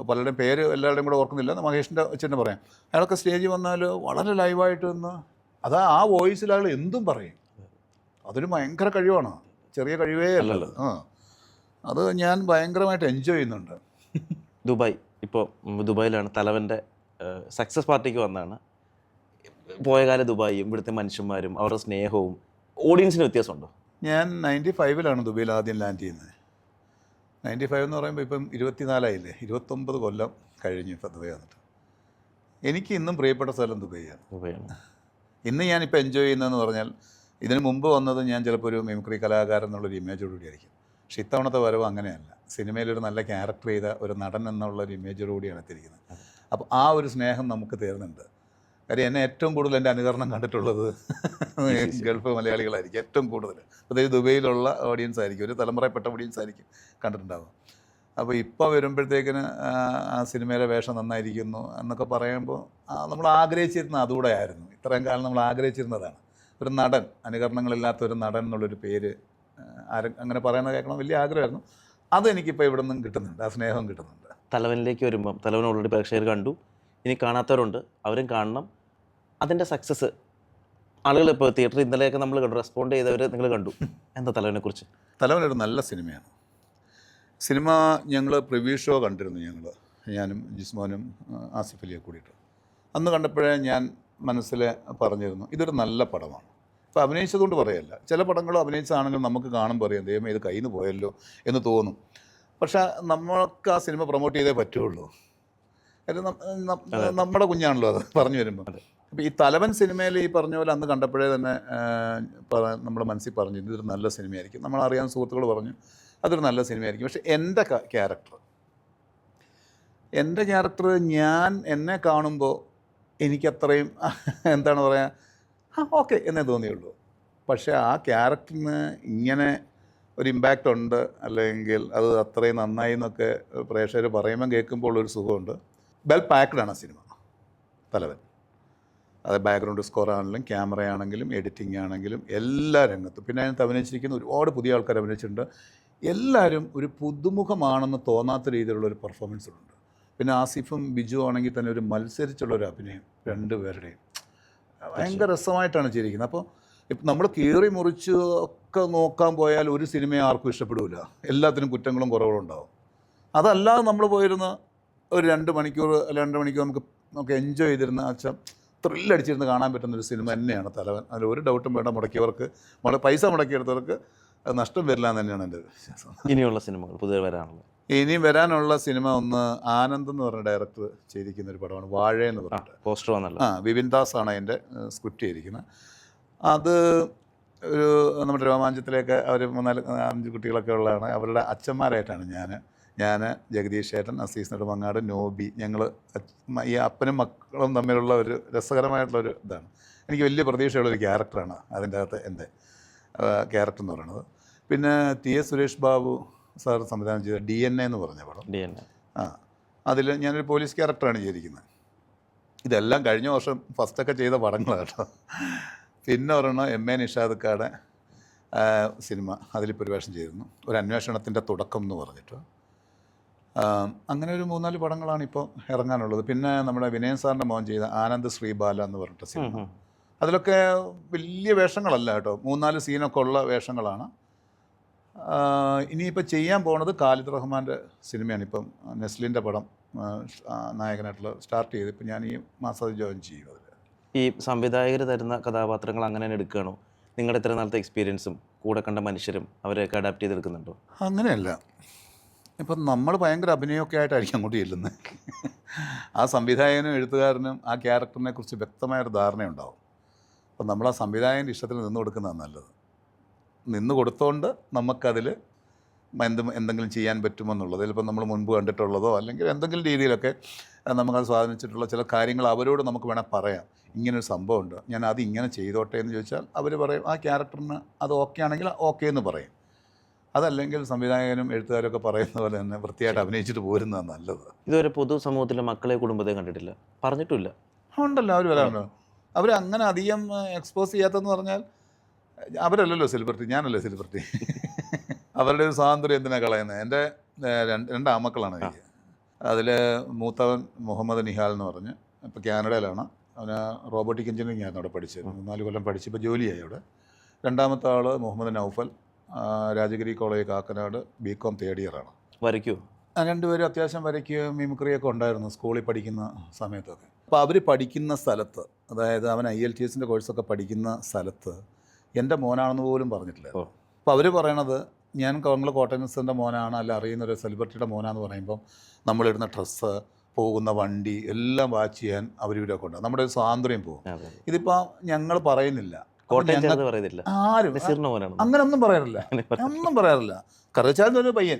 പലരുടെയും പേര് എല്ലാവരുടെയും കൂടെ ഓർക്കുന്നില്ല. മഹേഷിന്റെ വെച്ചിട്ട് പറയാം. അയാളൊക്കെ സ്റ്റേജിൽ വന്നാൽ വളരെ ലൈവായിട്ട് നിന്ന് അതാ ആ വോയിസിൽ അയാൾ എന്തും പറയും. അതൊരു ഭയങ്കര കഴിവാണ്. ചെറിയ കഴിവേ അല്ലല്ലോ. ആ. അത് ഞാൻ ഭയങ്കരമായിട്ട് എൻജോയ് ചെയ്യുന്നുണ്ട്. ദുബായ്. ഇപ്പോൾ ദുബായിലാണ് തലവന്റെ സക്സസ് പാർട്ടിക്ക് വന്നാണ്. പോയ കാല ദുബായും ഇവിടുത്തെ മനുഷ്യന്മാരും അവരുടെ സ്നേഹവും ഓഡിയൻസിന് വ്യത്യാസമുണ്ടോ? ഞാൻ നയന്റി ഫൈവിലാണ് ദുബായിൽ ആദ്യം ലാൻഡ് ചെയ്യുന്നത്. നയന്റി ഫൈവ് എന്ന് പറയുമ്പോൾ ഇപ്പം ഇരുപത്തിനാലായില്ലേ? ഇരുപത്തൊമ്പത് കൊല്ലം കഴിഞ്ഞു ഇപ്പം ദുബൈ വന്നിട്ട്. എനിക്ക് ഇന്നും പ്രിയപ്പെട്ട സ്ഥലം ദുബൈയാണ്. ദുബൈയാണ്. ഇന്ന് ഞാനിപ്പോൾ എൻജോയ് ചെയ്യുന്നതെന്ന് പറഞ്ഞാൽ ഇതിന് മുമ്പ് വന്നത് ഞാൻ ചിലപ്പോൾ ഒരു മിമിക്രി കലാകാരൻ എന്നുള്ളൊരു ഇമേജോടുകൂടി ആയിരിക്കും. പക്ഷെ ഇത്തവണത്തെ വരവ് അങ്ങനെയല്ല. സിനിമയിലൊരു നല്ല ക്യാരക്ടർ ചെയ്ത ഒരു നടൻ എന്നുള്ള ഒരു ഇമേജോടുകൂടിയാണ് എത്തിയിരിക്കുന്നത്. അപ്പോൾ ആ ഒരു സ്നേഹം നമുക്ക് തരുന്നുണ്ട്. കാര്യം എന്നെ ഏറ്റവും കൂടുതൽ എന്റെ അനുകരണം കണ്ടിട്ടുള്ളത് <laughs> ഗൾഫ് മലയാളികളായിരിക്കും ഏറ്റവും കൂടുതൽ. പ്രത്യേകിച്ച് ദുബൈയിലുള്ള ഓഡിയൻസ് ആയിരിക്കും ഒരു തലമുറയിൽപ്പെട്ട ഓഡിയൻസ് ആയിരിക്കും കണ്ടിട്ടുണ്ടാവും അപ്പോൾ ഇപ്പോൾ വരുമ്പോഴത്തേക്കിന് ആ, സിനിമയിലെ വേഷം നന്നായിരിക്കുന്നു എന്നൊക്കെ പറയുമ്പോൾ നമ്മൾ ആഗ്രഹിച്ചിരുന്ന അതുകൂടെ ആയിരുന്നു. ഇത്രയും കാലം നമ്മൾ ആഗ്രഹിച്ചിരുന്നതാണ്. ഒരു നടൻ അനുകരണങ്ങളില്ലാത്ത ഒരു നടൻ എന്നുള്ളൊരു പേര് ആരും അങ്ങനെ പറയുന്നത് കേൾക്കണം വലിയ ആഗ്രഹമായിരുന്നു. അതെനിക്കിപ്പോൾ ഇവിടെ നിന്നും കിട്ടുന്നുണ്ട് ആ സ്നേഹം കിട്ടുന്നുണ്ട്. തലവനിലേക്ക് വരുമ്പം തലവൻ ഓൾറെഡി പ്രേക്ഷകർ കണ്ടു. ഇനി കാണാത്തവരുണ്ട് അവരും കാണണം. അതിന്റെ സക്സസ് ആളുകൾ ഇപ്പോൾ തിയേറ്ററിൽ ഇന്നലെയൊക്കെ നമ്മൾ കണ്ടു റെസ്പോണ്ട് ചെയ്തവർ നിങ്ങൾ കണ്ടു. എന്താ തലവനെ കുറിച്ച്? തലവനൊരു നല്ല സിനിമയാണ്. സിനിമ ഞങ്ങൾ പ്രിവ്യൂ ഷോ കണ്ടിരുന്നു ഞങ്ങൾ ഞാനും ജിസ്മോനും ആസിഫ് അലിയെ കൂടിയിട്ട്. അന്ന് കണ്ടപ്പോഴേ ഞാൻ മനസ്സിൽ പറഞ്ഞിരുന്നു ഇതൊരു നല്ല പടമാണ്. ഇപ്പോൾ അഭിനയിച്ചതുകൊണ്ട് പറയല്ല ചില പടങ്ങൾ അഭിനയിച്ചതാണെങ്കിൽ നമുക്ക് കാണുമ്പോൾ അറിയാം ദൈവം ഇത് കയ്യിൽ നിന്ന് പോയല്ലോ എന്ന് തോന്നും. പക്ഷേ നമ്മൾക്ക് ആ സിനിമ പ്രൊമോട്ട് ചെയ്തേ പറ്റുള്ളൂ. നമ്മുടെ കുഞ്ഞാണല്ലോ അത് പറഞ്ഞു വരുമ്പോൾ അപ്പോൾ ഈ തലവൻ സിനിമയിൽ ഈ പറഞ്ഞ പോലെ അന്ന് കണ്ടപ്പോഴേ തന്നെ നമ്മുടെ മനസ്സിൽ പറഞ്ഞു ഇതൊരു നല്ല സിനിമയായിരിക്കും. നമ്മൾ അറിയാവുന്ന സുഹൃത്തുക്കൾ പറഞ്ഞു അതൊരു നല്ല സിനിമയായിരിക്കും. പക്ഷെ എന്റെ ക്യാരക്ടർ എന്റെ ക്യാരക്ടർ ഞാൻ എന്നെ കാണുമ്പോൾ എനിക്കത്രയും എന്താണ് പറയുക ആ ഓക്കെ എന്നേ തോന്നിയുള്ളൂ. പക്ഷേ ആ ക്യാരക്ടറിന് ഇങ്ങനെ ഒരു ഇമ്പാക്റ്റ് ഉണ്ട് അല്ലെങ്കിൽ അത് അത്രയും നന്നായി എന്നൊക്കെ പ്രേക്ഷകർ പറയുമ്പോൾ കേൾക്കുമ്പോൾ ഉള്ളൊരു സുഖമുണ്ട്. വെൽ പാക്ക്ഡ് ആണ് ആ സിനിമ. തലവൻ. അത് ബാക്ക്ഗ്രൗണ്ട് സ്കോർ ആണെങ്കിലും ക്യാമറ ആണെങ്കിലും എഡിറ്റിംഗ് ആണെങ്കിലും എല്ലാ രംഗത്തും. പിന്നെ അതിനകത്ത് അഭിനയിച്ചിരിക്കുന്ന ഒരുപാട് പുതിയ ആൾക്കാർ അഭിനയിച്ചിട്ടുണ്ട്. എല്ലാവരും ഒരു പുതുമുഖമാണെന്ന് തോന്നാത്ത രീതിയിലുള്ള ഒരു പെർഫോമൻസ് ഉണ്ട് പിന്നെ ആസിഫും ബിജു ആണെങ്കിൽ തന്നെ ഒരു മത്സരിച്ചുള്ള ഒരു അഭിനയം രണ്ടുപേരുടെയും. ഭയങ്കര രസമായിട്ടാണ് ചെയ്തിരിക്കുന്നത് അപ്പോൾ ഇപ്പം നമ്മൾ കീറി മുറിച്ച് ഒക്കെ നോക്കാൻ പോയാൽ ഒരു സിനിമയെ ആർക്കും ഇഷ്ടപ്പെടില്ല എല്ലാത്തിനും കുറ്റങ്ങളും കുറവുകളും ഉണ്ടാവും അതല്ലാതെ നമ്മൾ പോയിരുന്ന ഒരു രണ്ട് മണിക്കൂർ അല്ല രണ്ട് മണിക്കൂർ നമുക്ക് നമുക്ക് എൻജോയ് ചെയ്തിരുന്ന അച്ഛൻ ത്രില്ലടിച്ചിരുന്ന് കാണാൻ പറ്റുന്ന ഒരു സിനിമ തന്നെയാണ് തലവൻ. അതിൽ ഒരു ഡൗട്ടും വേണ്ട മുടക്കിയവർക്ക് മുട പൈസ മുടക്കിയെടുത്തവർക്ക് അത് നഷ്ടം വരില്ല എന്ന് തന്നെയാണ് എന്റെ വിശ്വാസം. ഇനിയുള്ള സിനിമകൾ പുതിയ വരാനുള്ള. ഇനിയും വരാനുള്ള സിനിമ ഒന്ന് ആനന്ദ് എന്ന് പറഞ്ഞ ഡയറക്ടർ ചെയ്തിരിക്കുന്ന ഒരു പടമാണ് വാഴ എന്ന് പറഞ്ഞിട്ട്. പോസ്റ്റർ വന്നല്ലോ. ആ വിപിൻ ദാസ് ആണ് അതിന്റെ സ്ക്രിപ്റ്റ് ചെയ്തിരിക്കുന്നത് അത് ഒരു നമ്മുടെ രോമാഞ്ചത്തിലേക്ക് അവർ മൂന്നാൽ അഞ്ച് കുട്ടികളൊക്കെ ഉള്ളതാണ്. അവരുടെ അച്ഛന്മാരായിട്ടാണ് ഞാൻ ഞാൻ ജഗദീഷ് ചേട്ടൻ അസീസ് നെടുമങ്ങാട് നോബി ഞങ്ങൾ ഈ അപ്പനും മക്കളും തമ്മിലുള്ള ഒരു രസകരമായിട്ടുള്ള ഒരു ഇതാണ്. എനിക്ക് വലിയ പ്രതീക്ഷയുള്ളൊരു ക്യാരക്ടറാണ് അതിന്റെ അകത്ത് എന്റെ ക്യാരക്ടർ എന്ന് പറയുന്നത് പിന്നെ T S Suresh Babu sir സംവിധാനം ചെയ്ത ഡി എൻ എ എന്ന് പറഞ്ഞ പടം. D N A. ആ അതിൽ ഞാനൊരു പോലീസ് ക്യാരക്ടറാണ് ചെയ്തിരിക്കുന്നത് ഇതെല്ലാം കഴിഞ്ഞ വർഷം ഫസ്റ്റൊക്കെ ചെയ്ത പടങ്ങളാണ് കേട്ടോ പിന്നെ ഒരെണ്ണം എം എ നിഷാദക്കാടെ സിനിമ അതിൽ പരിവേഷം ചെയ്തിരുന്നു. ഒരു അന്വേഷണത്തിന്റെ തുടക്കം എന്ന് പറഞ്ഞിട്ട്. അങ്ങനെ ഒരു മൂന്നാൽ പടങ്ങളാണ് ഇപ്പോൾ ഇറങ്ങാനുള്ളത്. പിന്നെ നമ്മുടെ വിനയൻ സാറിന്റെ മോൻ ചെയ്ത ആനന്ദ് ശ്രീബാല എന്ന് പറഞ്ഞിട്ട് സിനിമ. അതിലൊക്കെ വലിയ വേഷങ്ങളല്ല കേട്ടോ. മൂന്നാൽ സീനൊക്കെ ഉള്ള വേഷങ്ങളാണ്. ഇനിയിപ്പോൾ ചെയ്യാൻ പോണത് ഖാലിദ് റഹ്മാന്റെ സിനിമയാണ്. ഇപ്പം നെസ്ലിന്റെ പടം നായകനായിട്ടുള്ള സ്റ്റാർട്ട് ചെയ്ത് ഇപ്പം ഞാൻ ഈ മാസം ജോയിൻ ചെയ്യും അതിൽ ഈ സംവിധായകർ തരുന്ന കഥാപാത്രങ്ങൾ അങ്ങനെ എടുക്കുകയാണോ? നിങ്ങളുടെ ഇത്ര നാളത്തെ എക്സ്പീരിയൻസും കൂടെ കണ്ട മനുഷ്യരും അവരെയൊക്കെ അഡാപ്റ്റ് ചെയ്തെടുക്കുന്നുണ്ടോ? അങ്ങനെയല്ല. ഇപ്പം നമ്മൾ ഭയങ്കര അഭിനയമൊക്കെ ആയിട്ടായിരിക്കും അങ്ങോട്ട് ചെല്ലുന്നത് ആ സംവിധായകനും എഴുത്തുകാരനും ആ ക്യാരക്ടറിനെ കുറിച്ച് വ്യക്തമായൊരു ധാരണയുണ്ടാവും. അപ്പം നമ്മൾ ആ സംവിധായകന്റെ ഇഷ്ടത്തിൽ നിന്ന് കൊടുക്കുന്നതാണ് നല്ലത്. നിന്ന് കൊടുത്തോണ്ട് നമുക്കതിൽ എന്ത് എന്തെങ്കിലും ചെയ്യാൻ പറ്റുമെന്നുള്ളത് ചിലപ്പോൾ നമ്മൾ മുൻപ് കണ്ടിട്ടുള്ളതോ അല്ലെങ്കിൽ എന്തെങ്കിലും രീതിയിലൊക്കെ നമുക്കത് സ്വാധീനിച്ചിട്ടുള്ള ചില കാര്യങ്ങൾ അവരോട് നമുക്ക് വേണേൽ പറയാം. ഇങ്ങനൊരു സംഭവമുണ്ട്. ഞാൻ അത് ഇങ്ങനെ ചെയ്തോട്ടെ എന്ന് ചോദിച്ചാൽ അവർ പറയും ആ ക്യാരക്ടറിന് അത് ഓക്കെ ആണെങ്കിൽ ഓക്കെ എന്ന് പറയും. അതല്ലെങ്കിൽ സംവിധായകനും എഴുത്തുകാരൊക്കെ പറയുന്ന പോലെ തന്നെ വൃത്തിയായിട്ട് അഭിനയിച്ചിട്ട് പോരുന്നതാണ് നല്ലത്. ഇതുവരെ പൊതുസമൂഹത്തിലെ മക്കളെ കുടുംബത്തെ കണ്ടിട്ടില്ല. പറഞ്ഞിട്ടില്ല. ഉണ്ടല്ലോ അവർ വരാമല്ലോ അവർ അങ്ങനെ അധികം എക്സ്പോസ് ചെയ്യാത്തതെന്ന് പറഞ്ഞാൽ അവരല്ലല്ലോ സെലിബ്രിറ്റി ഞാനല്ലേ സെലിബ്രിറ്റി <laughs> അവരുടെ ഒരു സ്വാതന്ത്ര്യം എന്തിനാ കളയുന്നത് എന്റെ രണ്ട് രണ്ട് ആമക്കളാണ് എനിക്ക്. അതിൽ മൂത്തവൻ മുഹമ്മദ് നിഹാൽ എന്ന് പറഞ്ഞ് ഇപ്പോൾ കാനഡയിലാണ്. അവന് റോബോട്ടിക് എഞ്ചിനീയറിംഗ് ആയിരുന്നു അവിടെ പഠിച്ചത്. നാല് കൊല്ലം പഠിച്ച് ഇപ്പോൾ ജോലിയായി അവിടെ. രണ്ടാമത്തെ ആൾ Muhammad Naufal. Rajagiri college Kakkanad B com third ഇയറാണ് വരയ്ക്കൂ. രണ്ടുപേരും അത്യാവശ്യം വരയ്ക്കുകയും മിമിക്രിയൊക്കെ ഉണ്ടായിരുന്നു സ്കൂളിൽ പഠിക്കുന്ന സമയത്തൊക്കെ. അപ്പോൾ അവർ പഠിക്കുന്ന സ്ഥലത്ത് അതായത് അവൻ ഐ എൽ ടി എസിന്റെ കോഴ്സൊക്കെ പഠിക്കുന്ന സ്ഥലത്ത് എന്റെ മോനാണെന്ന് പോലും പറഞ്ഞിട്ടില്ല. അപ്പോൾ അവർ പറയണത് ഞാൻ നിങ്ങൾ കോട്ടയൻസിന്റെ മോനാണ് അല്ല അറിയുന്ന ഒരു സെലിബ്രിറ്റിയുടെ മോനാന്ന് പറയുമ്പം നമ്മളിടുന്ന ഡ്രസ്സ് പോകുന്ന വണ്ടി എല്ലാം വാച്ച് ചെയ്യാൻ അവരിവരൊക്കെ ഉണ്ട്. നമ്മുടെ ഒരു സ്വാതന്ത്ര്യം പോകും. ഇതിപ്പോൾ ഞങ്ങൾ പറയുന്നില്ല. ആരും. പറയാറില്ല. ഒന്നും പറയാറില്ല. കറിച്ചാലും ഒരു പയ്യൻ.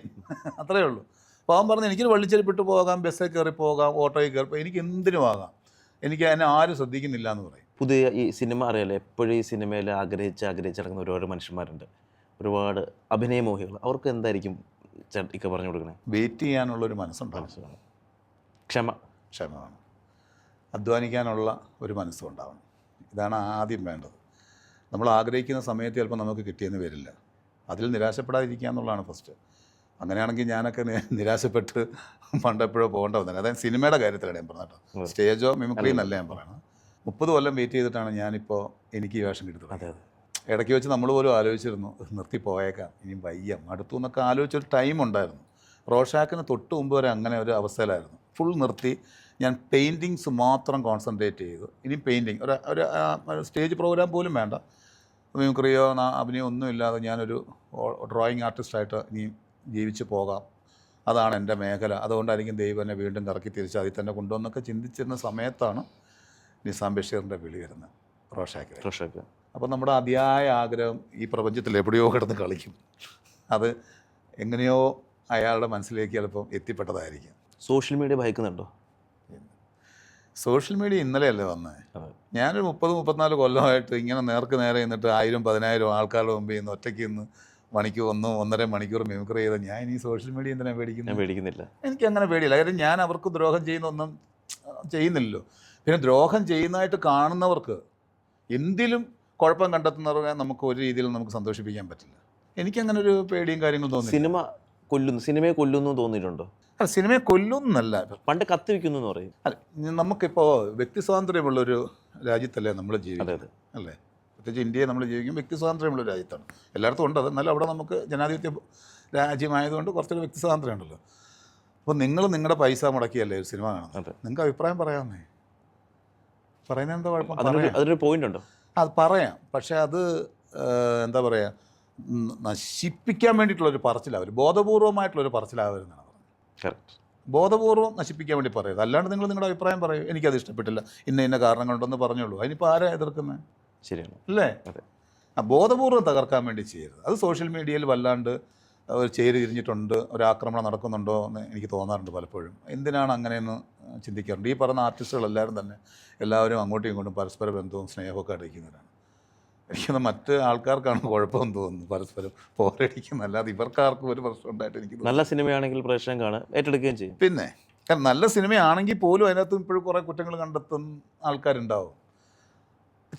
അത്രേ ഉള്ളൂ. അപ്പോൾ അവൻ പറഞ്ഞു എനിക്കൊരു വള്ളിച്ചെരിപ്പിട്ട് പോകാം ബസ്സിൽ കയറി പോകാം ഓട്ടോയിൽ കയറി പോകാം എനിക്ക് എന്തിനും ആകാം. എനിക്ക് എന്നെ ആരും ശ്രദ്ധിക്കുന്നില്ല എന്ന് പറയും. പുതിയ ഈ സിനിമ അറിയാലോ എപ്പോഴും ഈ സിനിമയിൽ ആഗ്രഹിച്ച് ആഗ്രഹിച്ച് നടക്കുന്ന ഒരുപാട് മനുഷ്യന്മാരുണ്ട്. ഒരുപാട് അഭിനയമോഹികൾ അവർക്ക് എന്തായിരിക്കും ഇക്ക പറഞ്ഞു കൊടുക്കണേ? വെയിറ്റ് ചെയ്യാനുള്ള ഒരു മനസ്സുണ്ടാവും. ക്ഷമ. ക്ഷമ വേണം. അധ്വാനിക്കാനുള്ള ഒരു മനസ്സുണ്ടാവണം. ഇതാണ് ആദ്യം വേണ്ടത്. നമ്മൾ ആഗ്രഹിക്കുന്ന സമയത്ത് ചിലപ്പോൾ നമുക്ക് കിട്ടിയെന്ന് വരില്ല. അതിൽ നിരാശപ്പെടാതിരിക്കുക എന്നുള്ളതാണ് ഫസ്റ്റ് അങ്ങനെയാണെങ്കിൽ ഞാനൊക്കെ നിരാശപ്പെട്ട് പണ്ടെപ്പോഴോ പോകേണ്ട വന്നത് അതായത് സിനിമയുടെ കാര്യത്തിലാണ് ഞാൻ പറഞ്ഞത് കേട്ടോ. സ്റ്റേജോ മിമിക്രി എന്നല്ല ഞാൻ പറയുന്നത് മുപ്പത് കൊല്ലം വെയിറ്റ് ചെയ്തിട്ടാണ് ഞാനിപ്പോൾ എനിക്ക് ഈ വേഷം കിട്ടുന്നത് അതെ ഇടയ്ക്ക് വെച്ച് നമ്മൾ പോലും ആലോചിച്ചിരുന്നു "ഇത് നിർത്തി പോയേക്കാം. ഇനിയും വയ്യ. അടുത്തു എന്നൊക്കെ ആലോചിച്ചൊരു ടൈം ഉണ്ടായിരുന്നു. റോഷാക്കിന് തൊട്ട് മുമ്പ് വരെ അങ്ങനെ ഒരു അവസ്ഥയിലായിരുന്നു. ഫുൾ നിർത്തി ഞാൻ പെയിന്റിങ്സ് മാത്രം കോൺസെൻട്രേറ്റ് ചെയ്തു. ഇനി പെയിന്റിങ് ഒരു ഒരു സ്റ്റേജ് പ്രോഗ്രാം പോലും വേണ്ട. മിമിക്രിയോ അഭിനയോ ഒന്നും ഇല്ലാതെ ഞാനൊരു ഡ്രോയിങ് ആർട്ടിസ്റ്റായിട്ട് ഇനി ജീവിച്ച് പോകാം. അതാണ് എന്റെ മേഖല. അതുകൊണ്ടായിരിക്കും ദൈവം എന്നെ വീണ്ടും കറക്കി തിരിച്ച് അതിൽ തന്നെ കൊണ്ടുവന്നൊക്കെ ചിന്തിച്ചിരുന്ന സമയത്താണ് നിസാം ബഷീറിന്റെ വിളി വരുന്നത്. റോഷാക്ക് റോഷാക്ക് അപ്പോൾ നമ്മുടെ അതിയായ ആഗ്രഹം ഈ പ്രപഞ്ചത്തിൽ എവിടെയോ കിടന്ന് കളിക്കും. അത് എങ്ങനെയോ അയാളുടെ മനസ്സിലേക്ക് ചിലപ്പം എത്തിപ്പെട്ടതായിരിക്കും. സോഷ്യൽ മീഡിയ ഭയക്കുന്നുണ്ടോ? സോഷ്യൽ മീഡിയ ഇന്നലെയല്ലേ വന്നത് ഞാനൊരു മുപ്പത് മുപ്പത്തിനാല് കൊല്ലമായിട്ട് ഇങ്ങനെ നേർക്ക് നേരെ നിന്നിട്ട് ആയിരം പതിനായിരം ആൾക്കാരുടെ മുമ്പിൽ നിന്ന് ഒറ്റയ്ക്ക് നിന്ന് മണിക്കൂർ ഒന്നും ഒന്നര മണിക്കൂർ മിമിക്രി ചെയ്ത ഞാൻ ഈ സോഷ്യൽ മീഡിയ എന്തിനാ പേടിക്കുന്നത്? പേടിക്കുന്നില്ല. എനിക്ക് അങ്ങനെ പേടിയില്ല. കാര്യം ഞാൻ അവർക്ക് ദ്രോഹം ചെയ്യുന്നൊന്നും ചെയ്യുന്നില്ലല്ലോ. പിന്നെ ദ്രോഹം ചെയ്യുന്നതായിട്ട് കാണുന്നവർക്ക് എന്തിലും കുഴപ്പം കണ്ടെത്തുന്നവരെ നമുക്ക് ഒരു രീതിയിലും നമുക്ക് സന്തോഷിപ്പിക്കാൻ പറ്റില്ല. എനിക്കങ്ങനെ ഒരു പേടിയും കാര്യങ്ങളും തോന്നുന്നു സിനിമ കൊല്ലുന്നു സിനിമയെ കൊല്ലുന്നു തോന്നിയിട്ടുണ്ടോ? അല്ല സിനിമയെ കൊല്ലുന്നല്ല. പണ്ട് കത്തി വെക്കുന്നു എന്ന് പറയും. അല്ല നമുക്കിപ്പോൾ വ്യക്തി സ്വാതന്ത്ര്യമുള്ളൊരു രാജ്യത്തല്ലേ നമ്മൾ ജീവിക്കുന്നത്? അല്ലേ? പ്രത്യേകിച്ച് ഇന്ത്യയെ നമ്മൾ ജീവിക്കും വ്യക്തി സ്വാതന്ത്ര്യമുള്ള രാജ്യത്താണ്. എല്ലായിടത്തും ഉണ്ട് അത് എന്നാലും അവിടെ നമുക്ക് ജനാധിപത്യ രാജ്യമായതുകൊണ്ട് കുറച്ചൊരു വ്യക്തി സ്വാതന്ത്ര്യം ഉണ്ടല്ലോ. അപ്പോൾ നിങ്ങൾ നിങ്ങളുടെ പൈസ മുടക്കിയല്ലേ ഒരു സിനിമ കാണുന്നത്? നിങ്ങൾക്ക് അഭിപ്രായം പറയാമെന്നേ പറയുന്നത് എന്താ കുഴപ്പം അതൊരു പോയിന്റ് ഉണ്ടോ? അത് പറയാം. പക്ഷേ അത് എന്താ പറയുക നശിപ്പിക്കാൻ വേണ്ടിയിട്ടുള്ളൊരു പറച്ചിലാവരും ബോധപൂർവമായിട്ടുള്ളൊരു പറച്ചിലാവരുന്നാണ് പറഞ്ഞത് ബോധപൂർവം നശിപ്പിക്കാൻ വേണ്ടി പറയരുത്. അല്ലാണ്ട് നിങ്ങൾ നിങ്ങളുടെ അഭിപ്രായം പറയൂ. എനിക്കത് ഇഷ്ടപ്പെട്ടില്ല. ഇന്ന ഇന്ന കാരണങ്ങളുണ്ടെന്ന് പറഞ്ഞോളൂ. അതിനിപ്പോൾ ആരാ എതിർക്കുന്നത് ശരിയാണ്. അല്ലേ. ആ ബോധപൂർവം തകർക്കാൻ വേണ്ടി ചെയ്യരുത്. അത് സോഷ്യൽ മീഡിയയിൽ വല്ലാണ്ട് ഒരു ചേരി തിരിഞ്ഞിട്ടുണ്ട് ഒരു ആക്രമണം നടക്കുന്നുണ്ടോ എന്ന് എനിക്ക് തോന്നാറുണ്ട് പലപ്പോഴും. എന്തിനാണ് അങ്ങനെയെന്ന് ചിന്തിക്കാറുണ്ട്. ഈ പറഞ്ഞ ആർട്ടിസ്റ്റുകളെല്ലാവരും തന്നെ എല്ലാവരും അങ്ങോട്ടും ഇങ്ങോട്ടും പരസ്പര ബന്ധവും സ്നേഹമൊക്കെ അടിക്കുന്നവരാണ് എനിക്കൊന്ന് മറ്റ് ആൾക്കാർക്കാണ് കുഴപ്പമെന്ന് തോന്നുന്നു. പരസ്പരം പോരടിക്കും. അല്ലാതെ ഇവർക്കാർക്കും ഒരു പ്രശ്നം ഉണ്ടായിട്ട് എനിക്ക് നല്ല സിനിമയാണെങ്കിൽ പ്രേക്ഷകൻ കാണാൻ ഏറ്റെടുക്കുകയും ചെയ്യും. പിന്നെ കാരണം നല്ല സിനിമയാണെങ്കിൽ പോലും അതിനകത്തും ഇപ്പോഴും കുറേ കുറ്റങ്ങൾ കണ്ടെത്തുന്ന ആൾക്കാരുണ്ടാവും.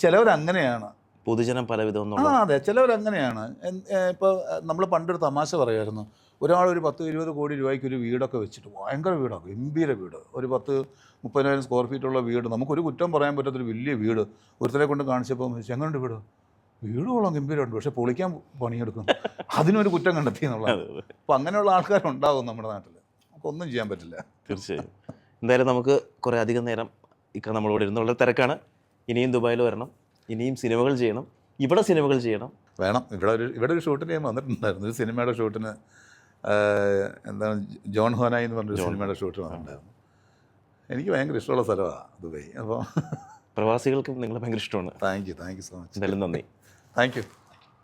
ചിലവരങ്ങനെയാണ്. പൊതുജനം പലവിധം ആ അതെ. ചിലവരങ്ങനെയാണ്. ഇപ്പോൾ നമ്മൾ പണ്ടൊരു തമാശ പറയായിരുന്നു ഒരാൾ ഒരു പത്ത് ഇരുപത് കോടി രൂപയ്ക്ക് ഒരു വീടൊക്കെ വെച്ചിട്ട് ഭയങ്കര വീടാണ് ഗംഭീര വീട്. ഒരു പത്ത് മുപ്പതിനായിരം സ്ക്വയർ ഫീറ്റുള്ള വീട്. നമുക്കൊരു കുറ്റം പറയാൻ പറ്റാത്തൊരു വലിയ വീട്. ഒരുത്തരെ കൊണ്ട് കാണിച്ചപ്പോൾ എങ്ങനെയുണ്ട് വീട്? വീട് കൊള്ളാം ഗംഭീരമുണ്ട്. പക്ഷെ പൊളിക്കാൻ പണിയെടുക്കും അതിനൊരു കുറ്റം കണ്ടെത്തി എന്നുള്ളത് അപ്പം അങ്ങനെയുള്ള ആൾക്കാരുണ്ടാവും നമ്മുടെ നാട്ടിൽ നമുക്കൊന്നും ചെയ്യാൻ പറ്റില്ല. തീർച്ചയായും. എന്തായാലും നമുക്ക് കുറേ അധികം നേരം ഇക്ക നമ്മളോട് ഇരുന്നുള്ള തിരക്കാണ്. ഇനിയും ദുബായിൽ വരണം. ഇനിയും സിനിമകൾ ചെയ്യണം. ഇവിടെ സിനിമകൾ ചെയ്യണം. വേണം. ഇവിടെ ഒരു ഇവിടെ ഒരു ഷൂട്ടിന് ഞാൻ വന്നിട്ടുണ്ടായിരുന്നു. ഒരു സിനിമയുടെ ഷൂട്ടിന് എന്താണ് ജോൺ ഹോനായി എന്ന് പറഞ്ഞൊരു സിനിമയുടെ ഷൂട്ട് വന്നിട്ടുണ്ടായിരുന്നു. എനിക്ക് ഭയങ്കര ഇഷ്ടമുള്ള സ്ഥലമാണ് ദുബൈ അപ്പോൾ പ്രവാസികൾക്കും നിങ്ങളെ ഭയങ്കര ഇഷ്ടമാണ്. Thank you thank you so much എന്തായാലും നന്ദി. Thank you